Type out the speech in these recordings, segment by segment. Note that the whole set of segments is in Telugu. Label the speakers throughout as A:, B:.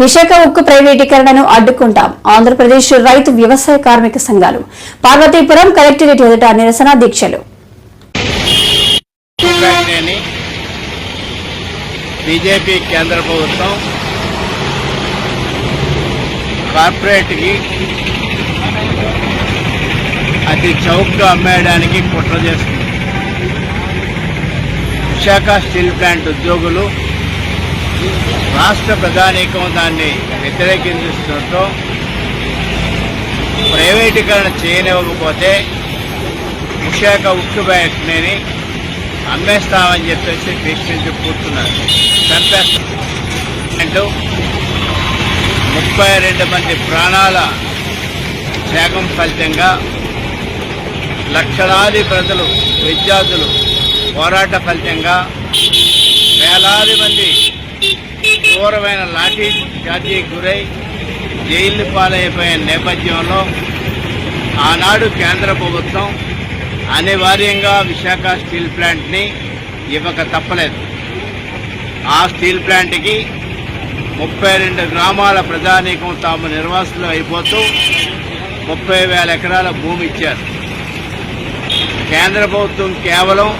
A: విశాఖ ఉక్కు ప్రైవేటీకరణను అడ్డుకుంటాం. ఆంధ్రప్రదేశ్ రైతు వ్యవసాయ కార్మిక సంఘాలు. పార్వతీపురం కలెక్టరేట్ ఎదుట నిరసన దీక్షలు.
B: బీజేపీ కేంద్ర ప్రభుత్వం కార్పొరేట్కి అతి చౌక్గా అమ్మేయడానికి కుట్ర చేస్తుంది. విశాఖ స్టీల్ ప్లాంట్ ఉద్యోగులు రాష్ట్ర ప్రధానికం దాన్ని వ్యతిరేకించడంతో ప్రైవేటీకరణ చేయనివ్వకపోతే విశాఖ ఉక్కు బ్యాంక్ని అమ్మేస్తామని చెప్పేసి భీష్మించి కూర్చున్నారు. చంపేస్తాం ముప్పై రెండు మంది ప్రాణాల త్యాగం ఫలితంగా లక్షలాది ప్రజలు విద్యార్థులు పోరాట ఫలితంగా వేలాది మంది క్రూరమైన లాఠీ చార్జీకి గురై జైలు పాలైపోయిన నేపథ్యంలో ఆనాడు కేంద్ర ప్రభుత్వం అనివార్యంగా విశాఖ స్టీల్ ప్లాంట్ని ఇవ్వక తప్పలేదు. ఆ స్టీల్ ప్లాంట్కి ముప్పై రెండు గ్రామాల ప్రజానీకం తాము నిర్వాసులు అయిపోతూ ముప్పై వేల ఎకరాల భూమి ఇచ్చారు. కేంద్ర ప్రభుత్వం కేవలం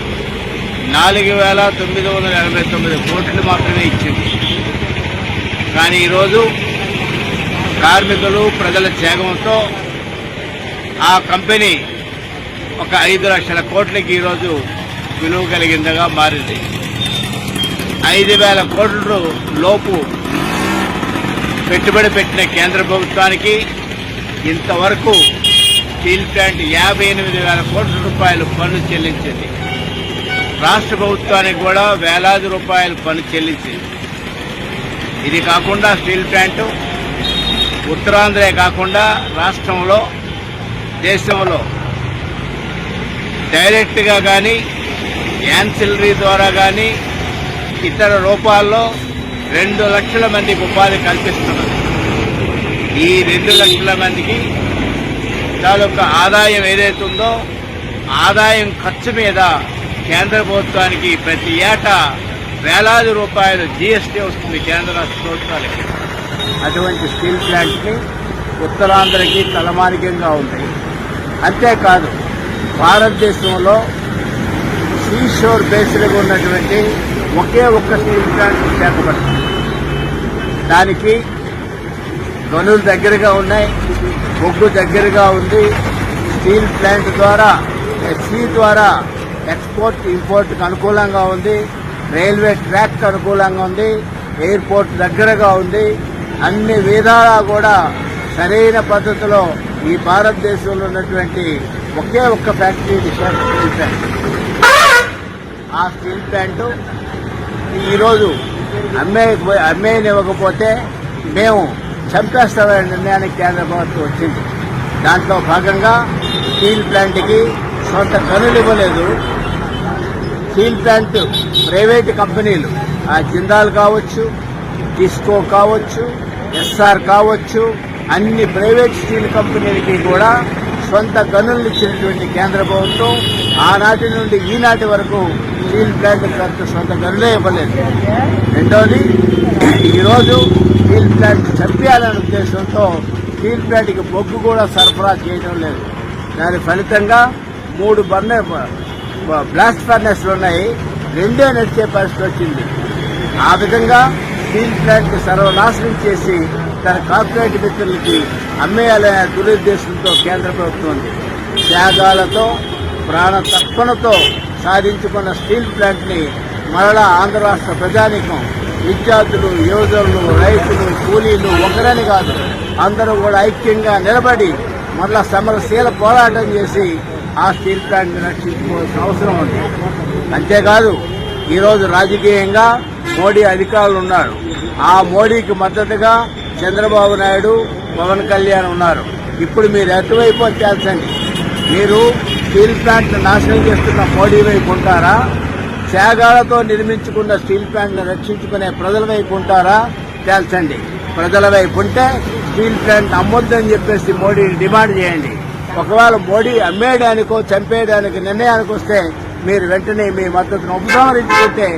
B: నాలుగు వేల తొమ్మిది వందల ఎనభై తొమ్మిది కోట్లు మాత్రమే ఇచ్చింది. కానీ ఈరోజు కార్మికులు ప్రజల త్యాగంతో ఆ కంపెనీ ఒక ఐదు లక్షల కోట్లకి ఈరోజు విలువ కలిగిందిగా మారింది. ఐదు వేల కోట్ల లోపు పెట్టుబడి పెట్టిన కేంద్ర ప్రభుత్వానికి ఇంతవరకు స్టీల్ ప్లాంట్ యాభై ఎనిమిది వేల కోట్ల రూపాయలు పన్ను చెల్లించింది. రాష్ట్ర ప్రభుత్వానికి కూడా వేలాది రూపాయలు పన్ను చెల్లించింది. ఇది కాకుండా స్టీల్ ప్లాంటు ఉత్తరాంధ్రే కాకుండా రాష్ట్రంలో దేశంలో డైరెక్ట్గా కానీ యాన్సిలరీ ద్వారా కానీ ఇతర రూపాల్లో రెండు లక్షల మందికి ఉపాధి కల్పిస్తున్నారు. ఈ రెండు లక్షల మందికి తాలూకా ఆదాయం ఏదైతే ఉందో ఆదాయం ఖర్చు మీద కేంద్ర ప్రభుత్వానికి ప్రతి ఏటా వేలాది రూపాయలు జీఎస్టీ వస్తుంది కేంద్ర రాష్ట్ర ప్రభుత్వాలకి. అటువంటి స్టీల్ ప్లాంట్ని ఉత్తరాంధ్రకి తలమానికంగా ఉంది అంతేకాదు భారతదేశంలో సీషోర్ బేస్డ్గా ఉన్నటువంటి ఒకే ఒక్క స్టీల్ ప్లాంట్ విశాఖపట్నం దానికి గనులు దగ్గరగా ఉన్నాయి బొగ్గు దగ్గరగా ఉంది. స్టీల్ ప్లాంట్ ద్వారా సీ ద్వారా ఎక్స్పోర్ట్ ఇంపోర్ట్కి అనుకూలంగా ఉంది. రైల్వే ట్రాక్ అనుకూలంగా ఉంది ఎయిర్పోర్ట్ దగ్గరగా ఉంది. అన్ని విధాలా కూడా సరైన పద్ధతిలో ఈ భారతదేశంలో ఉన్నటువంటి ఒకే ఒక్క ఫ్యాక్టరీ స్టీల్ ప్లాంట్. ఆ స్టీల్ ప్లాంట్ ఈరోజు అమ్మే అమ్మేయనివ్వకపోతే మేము చంపేస్తామనే నిర్ణయానికి కేంద్ర ప్రభుత్వం వచ్చింది. దాంట్లో భాగంగా స్టీల్ ప్లాంట్కి సొంత గనులు ఇవ్వలేదు. స్టీల్ ప్లాంట్ ప్రైవేట్ కంపెనీలు. ఆ జిందాల్ కావచ్చు టిస్కో కావచ్చు ఎస్ఆర్ కావచ్చు అన్ని ప్రైవేట్ స్టీల్ కంపెనీలకి కూడా సొంత గనులు ఇచ్చినటువంటి కేంద్ర ప్రభుత్వం ఆనాటి నుండి ఈనాటి వరకు స్టీల్ ప్లాంట్ సొంత గనులే ఇవ్వలేదు. రెండోది ఈరోజు స్టీల్ ప్లాంట్ చంపేయాలనే ఉద్దేశంతో స్టీల్ ప్లాంట్కి బొగ్గు కూడా సరఫరా చేయడం లేదు. దాని ఫలితంగా మూడు బర్నర్ బ్లాస్ట్ ఫర్నెస్లు ఉన్నాయి. రెండే నడిచే పరిస్థితి వచ్చింది ఆ విధంగా స్టీల్ ప్లాంట్ సర్వనాశనం చేసి తన కార్పొరేట్ మిత్రులకి అమ్మేయాలనే దురుద్దేశంతో కేంద్ర ప్రభుత్వం ఉంది. త్యాగాలతో ప్రాణ తప్పనతో సాధించుకున్న స్టీల్ ప్లాంట్ని మరలా ఆంధ్ర రాష్ట్ర ప్రజానికం విద్యార్థులు యువజనులు రైతులు కూలీలు ఒకరని కాదు అందరూ కూడా ఐక్యంగా నిలబడి మరలా సమరశీల పోరాటం చేసి ఆ స్టీల్ ప్లాంట్ని రక్షించుకోవాల్సిన అవసరం ఉంది. అంతేకాదు ఈరోజు రాజకీయంగా మోడీ అధికారులు ఉన్నారు. ఆ మోడీకి మద్దతుగా చంద్రబాబు నాయుడు పవన్ కళ్యాణ్ ఉన్నారు. ఇప్పుడు మీరు ఎటువైపు వచ్చేసండి? మీరు స్టీల్ ప్లాంట్ నాశనం చేస్తున్న మోడీ వైపు ఉంటారా? త్యాగాలతో నిర్మించుకున్న స్టీల్ ప్లాంట్ను రక్షించుకునే ప్రజల వైపు ఉంటారా? తేల్చండి. ప్రజల వైపు ఉంటే స్టీల్ ప్లాంట్ అమ్మొద్దని చెప్పేసి మోడీని డిమాండ్ చేయండి. ఒకవేళ మోడీ అమ్మేయడానికో చంపేయడానికి నిర్ణయానికి వస్తే మీరు వెంటనే మీ మద్దతును ఉపసంహరించుకుంటే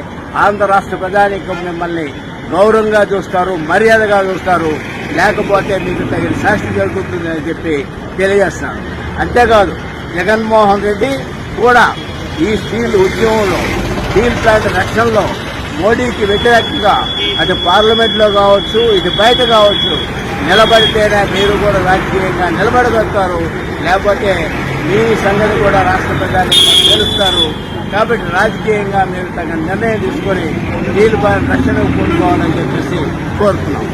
B: ఆంధ్ర రాష్ట్ర ప్రజానీకం మిమ్మల్ని గౌరవంగా చూస్తారు మర్యాదగా చూస్తారు. లేకపోతే మీకు తగిన శాస్తి జరుగుతుందని చెప్పి తెలియజేస్తాను. అంతేకాదు జగన్మోహన్ రెడ్డి కూడా ఈ స్టీల్ ఉద్యమంలో స్టీల్ ప్లాంట్ రక్షణలో మోడీకి వ్యతిరేకంగా అటు పార్లమెంట్లో కావచ్చు ఇటు బయట కావచ్చు నిలబడితేనే మీరు కూడా రాజకీయంగా నిలబడగలుగుతారు. లేకపోతే మీ సంగతి కూడా రాష్ట్ర ప్రజానికి తెలుస్తారు. కాబట్టి రాజకీయంగా మీరు తగిన నిర్ణయం తీసుకొని స్టీల్ రక్షణ రక్షణకు కోరుకోవాలని చెప్పేసి కోరుతున్నాం.